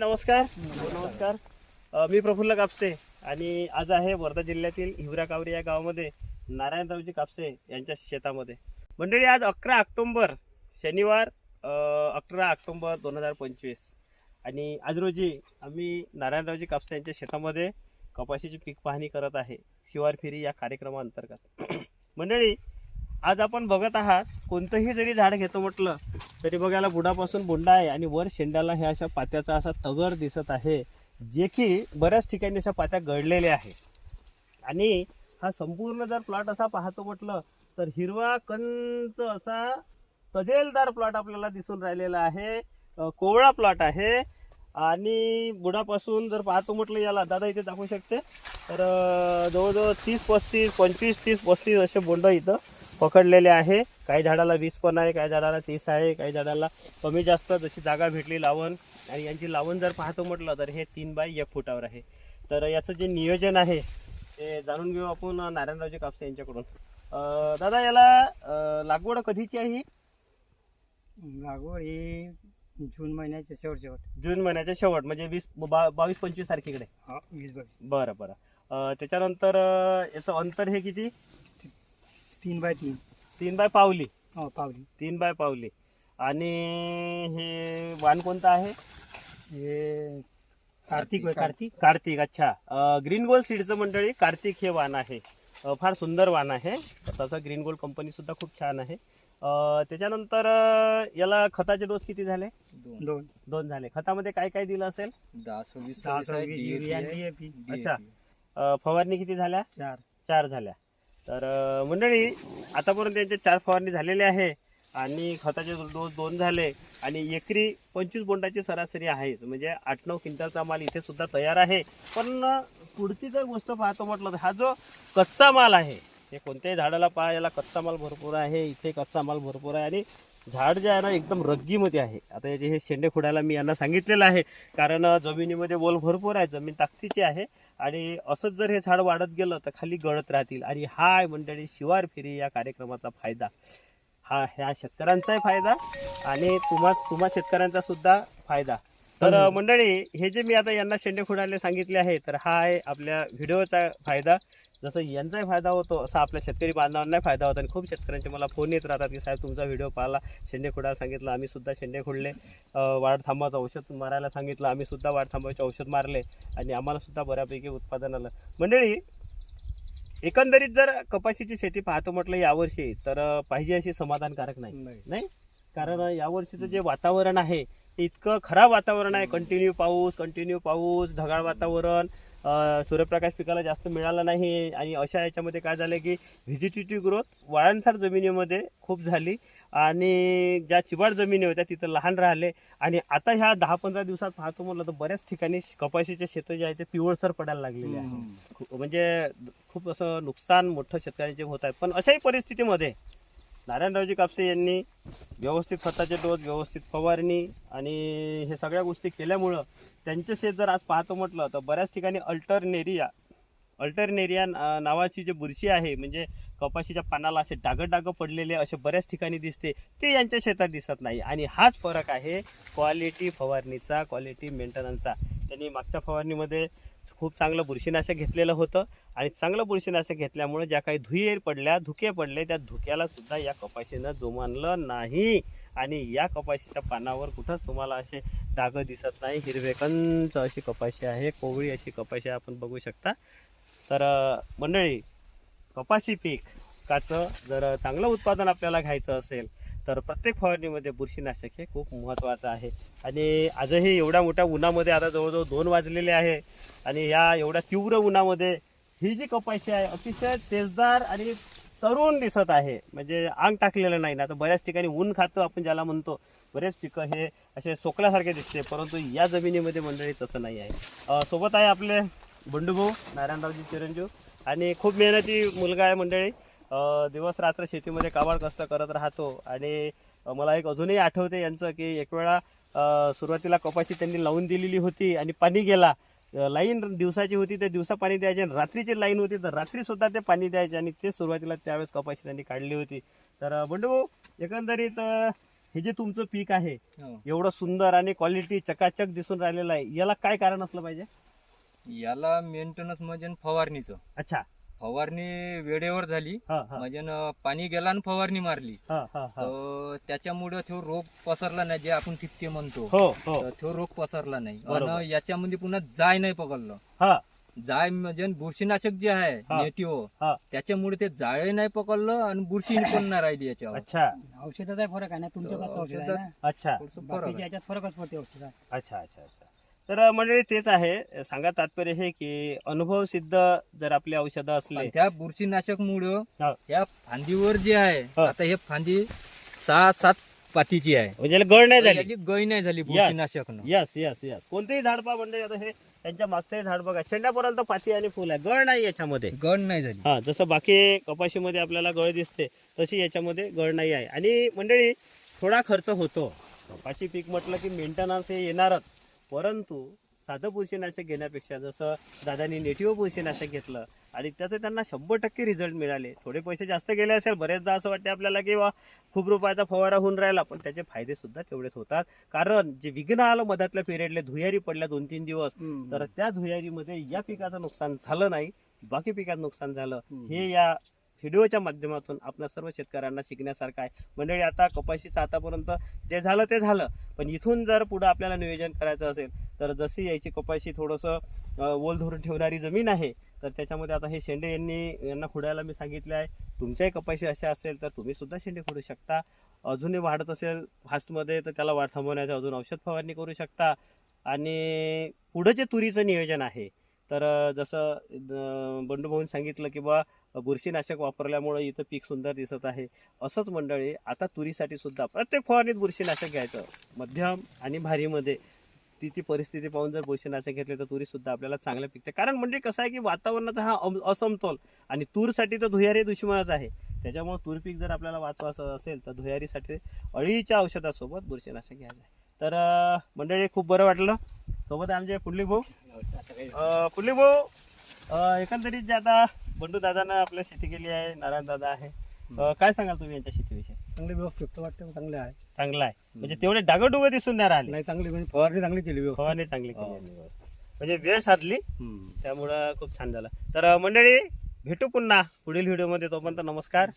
नमस्कार. नमस्कार. मी प्रफुल्ल कापसे आणि आज आहे वर्धा जिल्ह्यातील हिवरा कावरी या गावामध्ये नारायणरावजी कापसे यांच्या शेतामध्ये. मंडळी आज अकरा ऑक्टोंबर शनिवार अकरा ऑक्टोंबर दोन हजार पंचवीस. आणि आज रोजी आम्ही नारायणरावजी कापसे यांच्या शेतामध्ये कपाशीची पीक पाहणी करत आहे शिवार फेरी या कार्यक्रमाअंतर्गत. मंडळी आज आपण बघत आहात कोणतंही जरी झाड घेतो म्हटलं तरी बघायला बुडापासून बोंडा आहे आणि वर शेंडाला ह्या अशा पात्याचा असा तगर दिसत आहे जे की बऱ्याच ठिकाणी अशा पात्या गळलेल्या आहे आणि हा संपूर्ण जर प्लॉट असा पाहतो म्हटलं तर हिरवा कंच असा तजेलदार प्लॉट आपल्याला दिसून राहिलेला आहे. कोवळा प्लॉट आहे. आणि बुडापासून जर पाहतो म्हटलं याला दादा इथे दाखवू शकते? तर जवळजवळ तीस पस्तीस पंचवीस तीस पस्तीस असे बोंड इथं पकडलेले आहे. काही झाडाला वीस पण आहे काही झाडाला तीस आहे काही झाडाला कमी जास्त. जशी जागा भेटली लावण आणि यांची लावण जर पाहतो म्हटलं तर हे तीन बाय एक फुटावर आहे. तर याचं जे नियोजन आहे ते जाणून घेऊ आपण नारायणरावजी कापसे यांच्याकडून. दादा याला लागवड कधीची आहे? लागवड ही जून महिन्याच्या शेवट शेवट. जून महिन्याच्या शेवट म्हणजे वीस बा- बावीस पंचवीस तारखेकडे. हा वीस बावीस. बरं बरं. त्याच्यानंतर याचं अंतर हे किती? तीन बाय तीन. तीन बाय पावली. हो पावली. तीन बाय पावली. आणि हे वाण कोणतं आहे? हे कार्तिक होय कार्तिक. कार्तिक अच्छा. ग्रीन गोल्ड सीडचं मंडळी कार्तिक हे वाण आहे. अ, फार सुंदर वाण आहे. तसं ग्रीन गोल्ड कंपनी सुद्धा खूप छान आहे. अ, त्याच्यानंतर अ, याला खताचे डोस किती झाले? दोन. दोन. दोन झाले. खतामध्ये काय काय दिलं असेल? दहा सव्वीस सव्वीस युरिया DAP. अच्छा. DAP. अ, फवारणी किती झाल्या? चार. चार झाल्या. तर मंडळी आतापर्यंत त्यांचे चार फवारणी झालेले आहे आणि खताचे डोस दोन झाले आणि एकरी पंचवीस बोंडाची सरासरी आहेच. म्हणजे आठ नऊ क्विंटलचा माल इथे सुद्धा तयार आहे. पण पुढची जर गोष्ट पाहतो म्हटलं तर हा जो कच्चा माल आहे हे कोणत्याही झाडाला पहा याला कच्चा माल भरपूर आहे इथे कच्चा माल भरपूर आहे आणि झाड जे आहे ना एकदम रग्गीमध्ये आहे. आता याचे हे शेंडे खुडायला मी यांना सांगितलेलं आहे. कारण जमिनीमध्ये बोल भरपूर आहे जमीन ताकदीची आहे. आणि असंच जर हे झाड वाढत गेलं तर खाली गळत राहतील. आणि हा आहे मंडळी शिवार फेरी या कार्यक्रमाचा फायदा. हा ह्या शेतकऱ्यांचाही फायदा आणि तुम्हा तुम्हा शेतकऱ्यांचा सुद्धा फायदा. तर मंडळी हे जे मी आता यांना शेंडे खुडायला सांगितले आहे तर हा आहे आपल्या व्हिडिओचा फायदा. जसं यांचाही फायदा होतो असा आपल्या शेतकरी बांधवांनाही फायदा होतो. आणि खूप शेतकऱ्यांचे मला फोन येत राहतात की साहेब तुमचा व्हिडिओ पाहिला शेंडे खुडायला सांगितलं आम्ही सुद्धा शेंडे खुडले. वाढ थांबवायचं औषध मारायला सांगितलं आम्ही सुद्धा वाढ थांबवायचे औषध मारले. आणि आम्हाला सुद्धा बऱ्यापैकी उत्पादन आलं. मंडळी एकंदरीत जर कपाशीची शेती पाहतो म्हटलं यावर्षी तर पाहिजे अशी समाधानकारक नाही. नाही. कारण यावर्षीचं जे वातावरण आहे ते इतकं खराब वातावरण आहे. कंटिन्यू पाऊस कंटिन्यू पाऊस ढगाळ वातावरण. सूर्यप्रकाश पिकाला जास्त मिळाला नाही आणि अशा याच्यामध्ये काय झालं की व्हिजिटिव्ह ग्रोथ वाळणसार जमिनीमध्ये खूप झाली आणि ज्या चिबाड जमिनी होत्या तिथं लहान राहिले आणि आता ह्या दहा पंधरा दिवसात पाहतो म्हटलं तर बऱ्याच ठिकाणी कपाशीचे शेतं जे आहे ते पिवळसर पडायला लागलेले आहे. म्हणजे खूप असं नुकसान मोठं शेतकऱ्यांचे होत आहे. पण अशाही परिस्थितीमध्ये नारायणरावजी कापसे यांनी व्यवस्थित खताचे डोस व्यवस्थित फवारणी आणि हे सगळ्या गोष्टी केल्यामुळं त्यांचे शेत जर आज पाहतो म्हटलं तर बऱ्याच ठिकाणी अल्टरनेरिया अल्टरनेरिया नावाची जी बुरशी आहे म्हणजे कपाशीच्या पानाला असे डागं डागं पडलेले असे बऱ्याच ठिकाणी दिसते ते यांच्या शेतात दिसत नाही. आणि हाच फरक आहे क्वालिटी फवारणीचा क्वालिटी मेंटेनन्सचा त्यांनी मागच्या फवारणीमध्ये खूप चांगलं बुरशीनाशक घेतलेलं होतं आणि चांगलं बुरशीनाशक घेतल्यामुळे ज्या काही धुये पडल्या धुके पडले त्या धुक्याला सुद्धा या कपाशीनं जोमानलं नाही. आणि या कपाशीच्या पानावर कुठंच तुम्हाला असे डाग दिसत नाही. हिरवेकंच अशी कपाशी आहे कोवळी अशी कपाशी आपण बघू शकता. तर मंडळी कपाशी पिकाचं जर चांगलं उत्पादन आपल्याला घ्यायचं असेल तर प्रत्येक फवारणीमध्ये बुरशीनाशक हे खूप महत्त्वाचं आहे. आणि आजही एवढ्या मोठ्या उन्हामध्ये आता जवळजवळ दोन वाजलेले आहे आणि या एवढ्या तीव्र उन्हामध्ये ही जी कपाशी आहे अतिशय तेजदार आणि तरुण दिसत आहे. म्हणजे आंग टाकलेलं नाही ना तर बऱ्याच ठिकाणी ऊन खातं आपण ज्याला म्हणतो बरेच पिकं हे असे सोकल्यासारखे दिसते परंतु या जमिनीमध्ये मंडळी तसं नाही आहे. सोबत आहे आपले बंडूभाऊ नारायणरावजी चिरंजीव आणि खूप मेहनती मुलगा आहे मंडळी. दिवस रात्र शेतीमध्ये काबाड कष्ट करत राहतो. आणि मला एक अजूनही आठवते यांचं की एक वेळा सुरुवातीला कपाशी त्यांनी लावून दिलेली होती आणि पाणी गेला. लाईन दिवसाची होती ते दिवसा पाणी द्यायचे आणि रात्रीची लाईन होती तर रात्री सुद्धा ते पाणी द्यायचे आणि ते सुरुवातीला त्यावेळेस कपाशी त्यांनी काढली होती. तर बंडू भाऊ एकंदरीत हे जे तुमचं पीक आहे हो. एवढं सुंदर आणि क्वालिटी चकाचक दिसून राहिलेलं आहे. याला काय कारण असलं पाहिजे? याला मेंटेनन्स म्हणजे फवारणीचं. अच्छा. फवारणी वेळेवर झाली. हा हा. म्हणजे न पाणी गेला आणि फवारणी मारली. हा हा हा. तर त्याच्यामुळे तो रोग पसरला नाही जे आपण ठिपके म्हणतो. हो हो. तर तो रोग पसरला नाही. बरोबर. आणि याच्यामध्ये पुन्हा जाय नाही पकडलं. हा. जाय म्हणजे बुरशीनाशक जे आहे हा. नेटिओ हा. त्याच्यामुळे ते जाळे नाही पकडलं आणि बुरशी पण नाही राहिली याच्यावर. अच्छा. औषधाचा फरक आहे ना तुमच्या पाच औषध आहे ना? अच्छा. थोडंसं फरक बाकीच्या आहे. याच्यात फरकच पडते औषधात. अच्छा अच्छा अच्छा. तर मंडळी तेच आहे. सांगा तात्पर्य हे की अनुभव सिद्ध जर आपले औषधं असले आणि त्या बुरशीनाशक मुळे हा. या फांदीवर जे आहे हा. आता हे फांदी सहा सात पातीची आहे. म्हणजे याला गळ नाही तर झाली. याची गय नाही झाली बुरशीनाशक यस यस यस कोणतेही झाड पहा म्हणजे आता हे त्यांच्या मागचंही झाड बघा. शेंड्यापर्यंत पाती आणि फुल आहे. गळ नाही याच्यामध्ये. गण नाही झाली. हा जसं बाकी कपाशीमध्ये आपल्याला गळ दिसते तशी याच्यामध्ये गळ नाही आहे. आणि मंडळी थोडा खर्च होतो. कपाशी पीक म्हटलं की मेंटेनन्स हे येणारच. परंतु साधं बुरशीनाशक घेण्यापेक्षा जसं दादानी नेटिव्ह बुरशीनाशक घेतलं आणि त्याचे त्यांना शंभर टक्के रिझल्ट मिळाले. थोडे पैसे जास्त गेले असेल बरेचदा असं वाटते आपल्याला की वा खूप रुपयाचा फवारा होऊन राहिला पण त्याचे फायदे सुद्धा तेवढेच होतात. कारण जे विघ्न आलं मधातल्या पिरियडले धुयारी पडल्या दोन तीन दिवस तर त्या धुयारीमध्ये या पिकाचं नुकसान झालं नाही बाकी पिकात नुकसान झालं. हे या व्हिडिओच्या माध्यमातून आपल्या सर्व शेतकऱ्यांना शिकण्यासारखं आहे. मंडळी आता कपाशीचं आतापर्यंत जे झालं ते झालं. पण इथून जर पुढं आपल्याला नियोजन करायचं असेल तर जशी यायची कपाशी थोडंसं ओल धरून ठेवणारी जमीन आहे तर त्याच्यामध्ये आता हे शेंडे यांनी यांना खुडायला मी सांगितले आहे. तुमच्याही कपाशी अशा असेल तर तुम्ही सुद्धा शेंडे खुडू शकता. अजूनही वाढत असेल फास्टमध्ये तर त्याला वाढ थांबवण्याचं अजून औषध फवारणी करू शकता. आणि पुढं जे तुरीचं नियोजन आहे तर जसं अं, बंडू भाऊन सांगितलं की बा बुरशीनाशक वापरल्यामुळं इथं पीक सुंदर दिसत आहे. असंच मंडळी आता तुरीसाठी सुद्धा प्रत्येक फवारणीत बुरशीनाशक घ्यायचं. मध्यम आणि भारीमध्ये. ती ती परिस्थिती पाहून जर बुरशीनाशक घेतले तर तुरी सुद्धा आपल्याला चांगलं पिकते. कारण म्हणजे कसं आहे की वातावरणाचा हा अम- असमतोल आणि तूरसाठी तर धुयारी दुश्मनच आहे. त्याच्यामुळे तूर पीक जर आपल्याला वाचवायचं असेल तर धुयारीसाठी अळीच्या औषधासोबत बुरशीनाशक घ्यायचं आहे. तर मंडळी खूप बरं वाटलं. सोबत आमचे पुंडली भाऊ. अं, पुंडलिक भाऊ एकंदरीत जे आता बंडू दादानं आपल्या शेती केली आहे नारायण दादा आहे अं, काय सांगाल तुम्ही यांच्या शेतीविषयी? चांगले व्यवस्थित वाटतं चांगले आहे. चांगला आहे. म्हणजे तेवढे डागडुबे दिसून नाही राहिले. नाही चांगली म्हणजे फवारणी चांगली केली व्यवस्थित. फवारणी चांगली केली. यांनी व्यवस्थित. म्हणजे वेळ साधली. त्यामुळं खूप छान झालं. तर अं, मंडळी भेटू पुन्हा पुढील व्हिडिओमध्ये. तोपर्यंत नमस्कार.